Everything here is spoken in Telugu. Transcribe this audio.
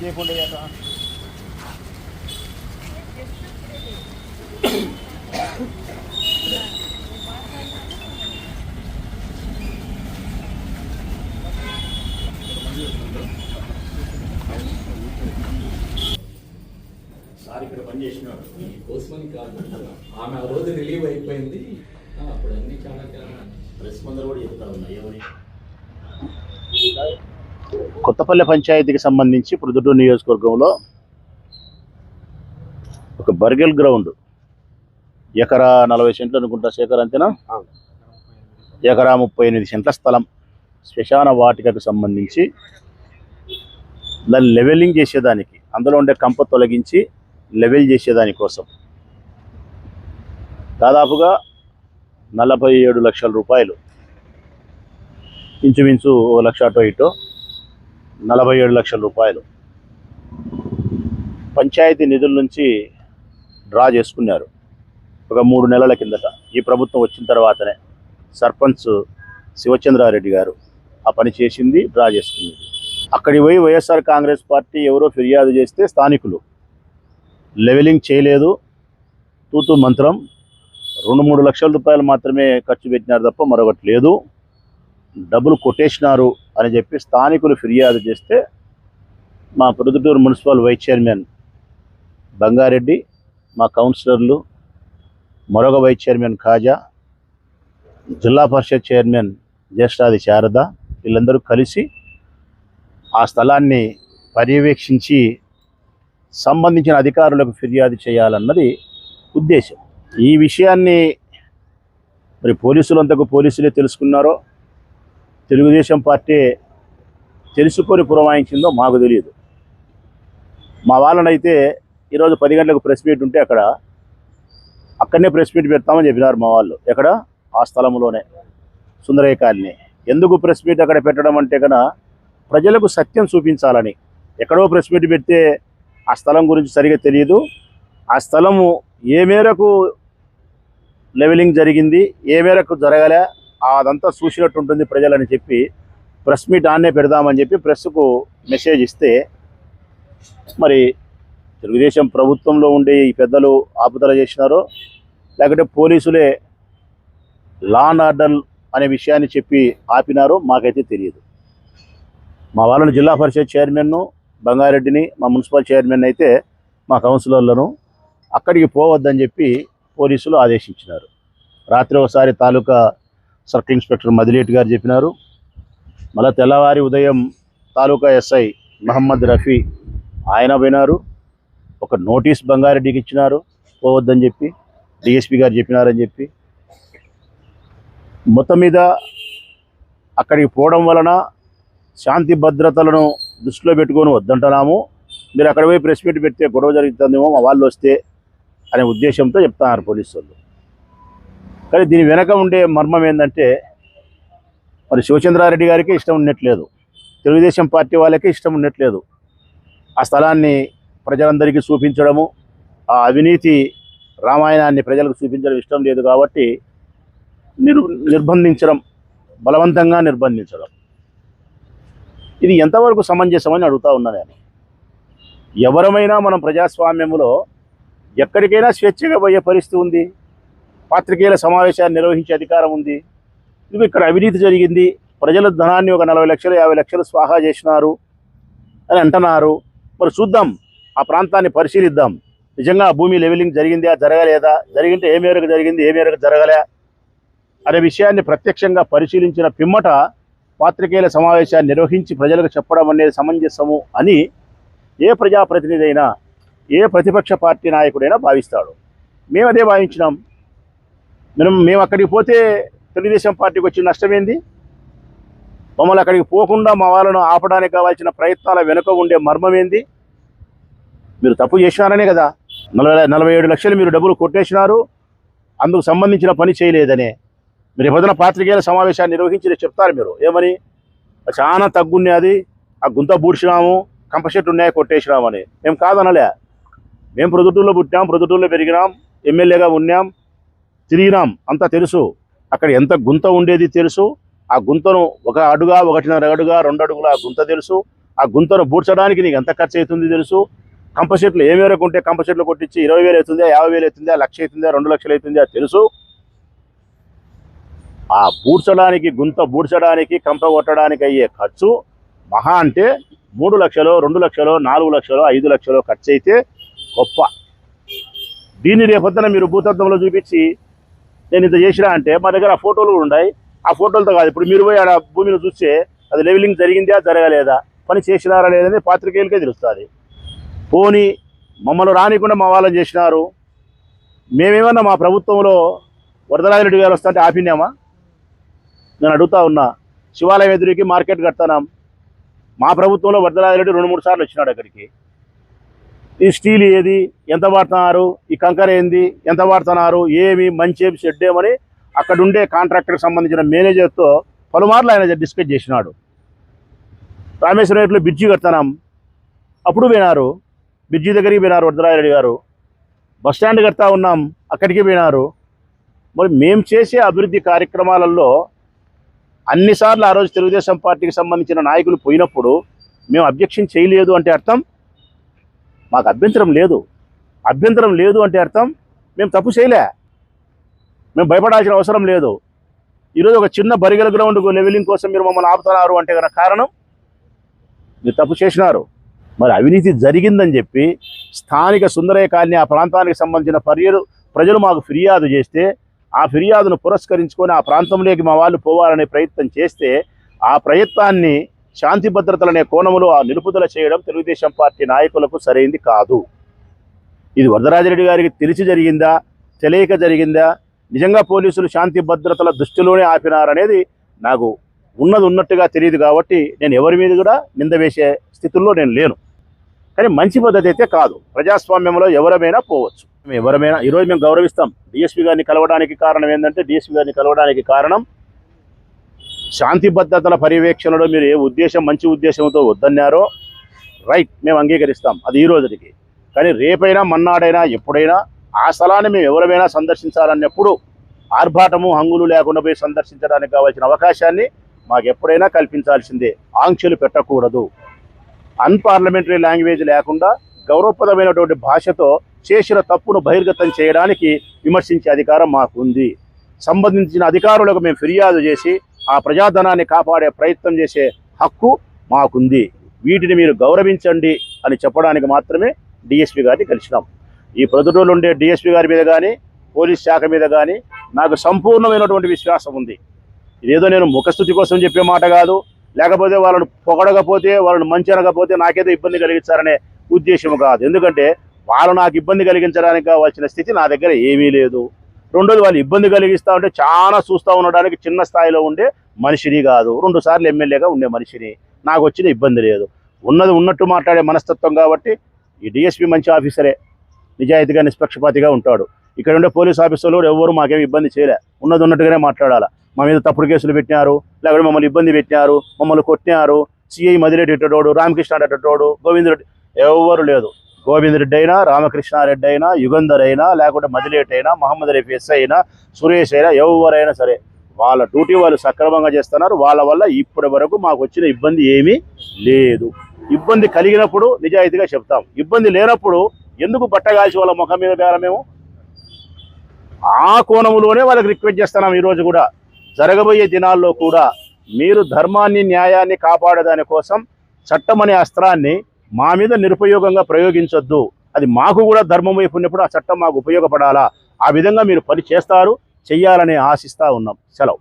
చేయకుండా చేత. సార్ ఇక్కడ పనిచేసినాడు కోసమని కాదు ఆమె ఆ రోజు రిలీవ్ అయిపోయింది. అప్పుడు అన్ని చాలా చాలా ప్రెస్ ముందర కూడా చెప్తా ఉన్నా ఎవరి కొత్తపల్లి పంచాయతీకి సంబంధించి ప్రొద్దుటూరు నియోజకవర్గంలో ఒక బర్గెల్ గ్రౌండ్. ఎకరా నలభై సెంట్లు అనుకుంటా శేఖర్ అంతేనా? ఎకరా ముప్పై ఎనిమిది సెంట్ల స్థలం. శ్మశాన వాటికకు సంబంధించి దాన్ని లెవెలింగ్ చేసేదానికి అందులో ఉండే కంప తొలగించి లెవెల్ చేసేదాని కోసం దాదాపుగా నలభై ఏడు లక్షల రూపాయలు. ఇంచుమించు ఓ లక్ష అటో ఇటో నలభై ఏడు లక్షల రూపాయలు పంచాయతీ నిధుల నుంచి డ్రా చేసుకున్నారు. ఒక మూడు నెలల కిందట. ఈ ప్రభుత్వం వచ్చిన తర్వాతనే సర్పంచ్ శివచంద్రారెడ్డి గారు ఆ పని చేసింది డ్రా చేసుకుంది. అక్కడికి పోయి వైఎస్ఆర్ కాంగ్రెస్ పార్టీ ఎవరో ఫిర్యాదు చేస్తే స్థానికులు లెవెలింగ్ చేయలేదు. తూతు మంత్రం రెండు మూడు లక్షల రూపాయలు మాత్రమే ఖర్చు పెట్టినారు తప్ప మరొకటి లేదు. డబ్బులు కొట్టేసినారు అని చెప్పి స్థానికులు ఫిర్యాదు చేస్తే మా Proddatur municipal vice chairman Bangareddy మా కౌన్సిలర్లు మరొక వైస్ చైర్మన్ ఖాజా జిల్లా పరిషత్ చైర్మన్ జ్యేష్ఠాది శారద వీళ్ళందరూ కలిసి ఆ స్థలాన్ని పర్యవేక్షించి సంబంధించిన అధికారులకు ఫిర్యాదు చేయాలన్నది ఉద్దేశం. ఈ విషయాన్ని మరి పోలీసులంతకు పోలీసులే తెలుసుకున్నారో తెలుగుదేశం పార్టీ తెలుసుకొని పురమాయించిందో మాకు తెలియదు. మా వాళ్ళనైతే ఈరోజు పది గంటలకు ప్రెస్ మీట్ ఉంటే అక్కడ అక్కడనే ప్రెస్ మీట్ పెడతామని చెప్పినారు మా వాళ్ళు. ఎక్కడ? ఆ స్థలంలోనే. సుందరయ్య కాలనీ. ఎందుకు ప్రెస్ మీట్ అక్కడ పెట్టడం అంటే కన్నా ప్రజలకు సత్యం చూపించాలని. ఎక్కడో ప్రెస్ మీట్ పెడితే ఆ స్థలం గురించి సరిగా తెలియదు. ఆ స్థలము ఏ మేరకు లెవెలింగ్ జరిగింది ఏ మేరకు జరగలే అదంతా చూసినట్టు ఉంటుంది ప్రజలని చెప్పి. ప్రెస్ మీట్ ఆన్నే పెడదామని చెప్పి ప్రెస్కు మెసేజ్ ఇస్తే మరి తెలుగుదేశం ప్రభుత్వంలో ఉండే ఈ పెద్దలు ఆపుదల చేసినారో లేకపోతే పోలీసులే లా అండ్ ఆర్డర్ అనే విషయాన్ని చెప్పి ఆపినారో మాకైతే తెలియదు. మా వాళ్ళని జిల్లా పరిషత్ చైర్మన్ను బంగారెడ్డిని మా మున్సిపల్ చైర్మన్ అయితే మా కౌన్సిలర్లను అక్కడికి పోవద్దని చెప్పి పోలీసులు ఆదేశించినారు. రాత్రి ఒకసారి తాలూకా సర్కిల్ ఇన్స్పెక్టర్ మదిలేటి గారు చెప్పినారు. మళ్ళీ తెల్లవారి ఉదయం తాలూకా ఎస్ఐ మహమ్మద్ రఫీ ఆయన పోయినారు. ఒక నోటీస్ బంగారెడ్డికి ఇచ్చినారు. పోవద్దని చెప్పి డిఎస్పి గారు చెప్పినారని చెప్పి. మొత్తం మీద అక్కడికి పోవడం వలన శాంతి భద్రతలను దృష్టిలో పెట్టుకొని వద్దంటున్నాము. మీరు అక్కడ పోయి ప్రెస్ మీట్ పెడితే గొడవ జరుగుతుందేమో వాళ్ళు వస్తే అనే ఉద్దేశంతో చెప్తున్నారు పోలీసు వాళ్ళు. కానీ దీని వెనక ఉండే మర్మం ఏంటంటే మరి శివచంద్రారెడ్డి గారికి ఇష్టం ఉండట్లేదు. తెలుగుదేశం పార్టీ వాళ్ళకి ఇష్టం ఉండట్లేదు. ఆ స్థలాన్ని ప్రజలందరికీ చూపించడము ఆ అవినీతి రామాయణాన్ని ప్రజలకు చూపించడం ఇష్టం లేదు కాబట్టి నిర్ నిర్బంధించడం బలవంతంగా నిర్బంధించడం. ఇది ఎంతవరకు సమంజసమని అడుగుతా ఉన్నా నేను. ఎవరమైనా మనం ప్రజాస్వామ్యంలో ఎక్కడికైనా స్వేచ్ఛగా పోయే పరిస్థితి ఉంది. పాత్రికేయుల సమావేశాన్ని నిర్వహించే అధికారం ఉంది. ఇది ఇక్కడ అవినీతి జరిగింది. ప్రజల ధనాన్ని ఒక నలభై లక్షలు యాభై లక్షలు స్వాహా చేసినారు అని అంటున్నారు. మరి చూద్దాం ఆ ప్రాంతాన్ని పరిశీలిద్దాం. నిజంగా భూమి లెవెలింగ్ జరిగిందా జరగలేదా? జరిగింటే ఏ మేరకు జరిగింది ఏ మేరకు జరగలే అనే విషయాన్ని ప్రత్యక్షంగా పరిశీలించిన పిమ్మట పాత్రికేయుల సమావేశాన్ని నిర్వహించి ప్రజలకు చెప్పడం అనేది సమంజసము అని ఏ ప్రజాప్రతినిధి అయినా ఏ ప్రతిపక్ష పార్టీ నాయకుడైనా భావిస్తాడు. మేము అదే భావించినాం. మనం మేము అక్కడికి పోతే తెలుగుదేశం పార్టీకి వచ్చిన నష్టమేంది మమ్మల్ని అక్కడికి పోకుండా మా వాళ్ళను ఆపడానికి కావాల్సిన ప్రయత్నాల వెనుక ఉండే మర్మం ఏంది? మీరు తప్పు చేసినారనే కదా. నలభై నలభై ఏడు లక్షలు మీరు డబ్బులు కొట్టేసినారు. అందుకు సంబంధించిన పని చేయలేదనే. మీరు ఏదైనా పాత్రికేయుల సమావేశాన్ని నిర్వహించి చెప్తారు మీరు. ఏమని? చాలా తగ్గున్నాయి అది. ఆ గుంత బూడ్చినాము కంపషెట్ ఉన్నాయి కొట్టేసినాము అని మేము కాదనలే. మేము ప్రొద్దుటూరులో పుట్టాం ప్రొద్దుటూరులో పెరిగినాం ఎమ్మెల్యేగా ఉన్నాం. తిరిగినాం అంతా తెలుసు. అక్కడ ఎంత గుంత ఉండేది తెలుసు. ఆ గుంతను ఒక అడుగా ఒకటిన్నర అడుగా రెండు అడుగుల ఆ గుంత తెలుసు. ఆ గుంతను బూడ్చడానికి నీకు ఎంత ఖర్చు అవుతుంది తెలుసు. కంప సెట్లు ఏ మేరకు ఉంటే కంపషెట్లు కొట్టించి ఇరవై వేలు అవుతుందా యాభై వేలు అవుతుందా లక్ష అవుతుందా రెండు లక్షలు అవుతుందా తెలుసు. ఆ బూడ్చడానికి గుంత బూడ్చడానికి కంప కొట్టడానికి అయ్యే ఖర్చు మహా అంటే మూడు లక్షలు రెండు లక్షలు నాలుగు లక్షలు ఐదు లక్షలు ఖర్చు అయితే గొప్ప. దీన్ని రేపొద్దున మీరు భూతత్వంలో చూపించి నేను ఇంత చేసినా అంటే మా దగ్గర ఆ ఫోటోలు కూడా ఉన్నాయి. ఆ ఫోటోలతో కాదు ఇప్పుడు మీరు పోయి ఆడ భూమిని చూస్తే అది లెవెలింగ్ జరిగిందా జరగలేదా పని చేసినారా లేదని పాత్రికేయులకే తెలుస్తుంది. పోని మమ్మల్ని రానికుండా మా వాళ్ళని చేసినారు. మేమేమన్నా మా ప్రభుత్వంలో వరదరాజరెడ్డి గారు వస్తుంటే ఆపినామా? నేను అడుగుతా ఉన్నా శివాలయం ఎదురుకి మార్కెట్ కడతానాం. మా ప్రభుత్వంలో వరదరాజరెడ్డి రెండు మూడు సార్లు వచ్చినాడు అక్కడికి. ఈ స్టీల్ ఏది? ఎంత వాడుతున్నారు? ఈ కంకర ఏంది? ఎంత వాడుతున్నారు? ఏమి? మంచి ఏమి? షెడ్ ఏమని అక్కడ ఉండే కాంట్రాక్టర్కి సంబంధించిన మేనేజర్తో పలుమార్లు ఆయన డిస్కస్ చేసినాడు. రామేశ్వరం రేట్లో బ్రిడ్జి కడతానాం. అప్పుడు పోయినారు. బ్రిడ్జి దగ్గరికి పోయినారు వరదరాజరెడ్డి గారు. బస్ స్టాండ్ కడతా ఉన్నాం. అక్కడికి పోయినారు. మరి మేము చేసే అభివృద్ధి కార్యక్రమాలలో అన్నిసార్లు ఆ రోజు తెలుగుదేశం పార్టీకి సంబంధించిన నాయకులు పోయినప్పుడు మేము అబ్జెక్షన్ చేయలేదు అంటే అర్థం మాకు అభ్యంతరం లేదు. అభ్యంతరం లేదు అంటే అర్థం మేము తప్పు చేయలే. మేము భయపడాల్సిన అవసరం లేదు. ఈరోజు ఒక చిన్న బరిగల గ్రౌండ్ లెవెలింగ్ కోసం మీరు మమ్మల్ని ఆపుతున్నారు అంటే కనుక కారణం మీరు తప్పు చేసినారు. మరి అవినీతి జరిగిందని చెప్పి స్థానిక సుందరయ్య కాలనీ ఆ ప్రాంతానికి సంబంధించిన పర్యలు ప్రజలు మాకు ఫిర్యాదు చేస్తే ఆ ఫిర్యాదును పురస్కరించుకొని ఆ ప్రాంతంలోకి మా వాళ్ళు పోవాలనే ప్రయత్నం చేస్తే ఆ ప్రయత్నాన్ని శాంతి భద్రతలనే కోణములో ఆ నిలుపుదల చేయడం తెలుగుదేశం పార్టీ నాయకులకు సరైంది కాదు. ఇది వరదరాజరెడ్డి గారికి తెలిసి జరిగిందా? తెలియక జరిగిందా? నిజంగా పోలీసులు శాంతి భద్రతల దృష్టిలోనే ఆపినారనేది నాకు ఉన్నది ఉన్నట్టుగా తెలియదు కాబట్టి నేను ఎవరి మీద కూడా నింద వేసే స్థితుల్లో నేను లేను. కానీ మంచి పద్ధతి అయితే కాదు. ప్రజాస్వామ్యంలో ఎవరమైనా పోవచ్చు. మేము ఎవరమైనా ఈరోజు మేము గౌరవిస్తాం. డిఎస్పీ గారిని కలవడానికి కారణం ఏంటంటే డిఎస్పీ గారిని కలవడానికి కారణం శాంతి భద్రతల పర్యవేక్షణలో మీరు ఏ ఉద్దేశం మంచి ఉద్దేశంతో వద్దన్నారో రైట్ మేము అంగీకరిస్తాం. అది ఈ రోజుకి. కానీ రేపైనా మన్నాడైనా ఎప్పుడైనా ఆ స్థలాన్ని మేము ఎవరైనా సందర్శించాలన్నప్పుడు ఆర్భాటము హంగులు లేకుండా పోయి సందర్శించడానికి కావాల్సిన అవకాశాన్ని మాకు ఎప్పుడైనా కల్పించాల్సిందే. ఆంక్షలు పెట్టకూడదు. అన్పార్లమెంటరీ లాంగ్వేజ్ లేకుండా గౌరవప్రదమైనటువంటి భాషతో చేసిన తప్పును బహిర్గతం చేయడానికి విమర్శించే అధికారం మాకు ఉంది సంబంధించిన అధికారులకు మేము ఫిర్యాదు చేసి ఆ ప్రజాధనాన్ని కాపాడే ప్రయత్నం చేసే హక్కు మాకుంది. వీటిని మీరు గౌరవించండి అని చెప్పడానికి మాత్రమే డిఎస్పీ గారిని కలిసినాం. ఈ ప్రొద్దుటూరులో ఉండే డిఎస్పీ గారి మీద కానీ పోలీస్ శాఖ మీద కానీ నాకు సంపూర్ణమైనటువంటి విశ్వాసం ఉంది. ఇదేదో నేను ముఖస్థుతి కోసం చెప్పే మాట కాదు. లేకపోతే వాళ్ళని పొగడకపోతే వాళ్ళని మంచి అనకపోతే నాకేదో ఇబ్బంది కలిగించారనే ఉద్దేశం కాదు. ఎందుకంటే వాళ్ళు నాకు ఇబ్బంది కలిగించడానికి కావాల్సిన స్థితి నా దగ్గర ఏమీ లేదు. రెండోది వాళ్ళు ఇబ్బంది కలిగిస్తూ ఉంటే చాలా చూస్తూ ఉండడానికి చిన్న స్థాయిలో ఉండే మనిషిని కాదు. రెండు సార్లు ఎమ్మెల్యేగా ఉండే మనిషిని. నాకు వచ్చిన ఇబ్బంది లేదు. ఉన్నది ఉన్నట్టు మాట్లాడే మనస్తత్వం కాబట్టి ఈ డిఎస్పీ మంచి ఆఫీసరే. నిజాయితీగా నిష్పక్షపాతిగా ఉంటాడు. ఇక్కడ ఉండే పోలీస్ ఆఫీసర్లు కూడా ఎవరు మాకేం ఇబ్బంది చేయలే. ఉన్నది ఉన్నట్టుగానే మాట్లాడాలా. మా మీద తప్పుడు కేసులు పెట్టినారు. లేకపోతే మమ్మల్ని ఇబ్బంది పెట్టినారు. మమ్మల్ని కొట్టినారు. సిఐ మదిరెడ్డి ఎట్టోడు రామకృష్ణ ఎట్టోడు గోవిందరెడ్డి ఎవరు లేదు. గోవిందరెడ్డి అయినా రామకృష్ణారెడ్డి అయినా యుగంధర్ అయినా లేకుంటే మదిలేట్ అయినా మహమ్మద్ రఫీ ఎస్ అయినా సురేష్ అయినా ఎవరైనా సరే వాళ్ళ డ్యూటీ వాళ్ళు సక్రమంగా చేస్తున్నారు. వాళ్ళ వల్ల ఇప్పటి వరకు మాకు వచ్చిన ఇబ్బంది ఏమీ లేదు. ఇబ్బంది కలిగినప్పుడు నిజాయితీగా చెప్తాం. ఇబ్బంది లేనప్పుడు ఎందుకు బట్టగాల్చి వాళ్ళ ముఖం మీద వేయాలి మేము? ఆ కోణంలోనే వాళ్ళకి రిక్వెస్ట్ చేస్తున్నాం ఈరోజు కూడా. జరగబోయే దినాల్లో కూడా మీరు ధర్మాన్ని న్యాయాన్ని కాపాడేదాని కోసం చట్టం అనే అస్త్రాన్ని మా మీద నిరుపయోగంగా ప్రయోగించొద్దు. అది మాకు కూడా ధర్మం వైపు ఉన్నప్పుడు ఆ చట్టం మాకు ఉపయోగపడాలా? ఆ విధంగా మీరు పని చేస్తారు చెయ్యాలని ఆశిస్తూ ఉన్నాం. సెలవు.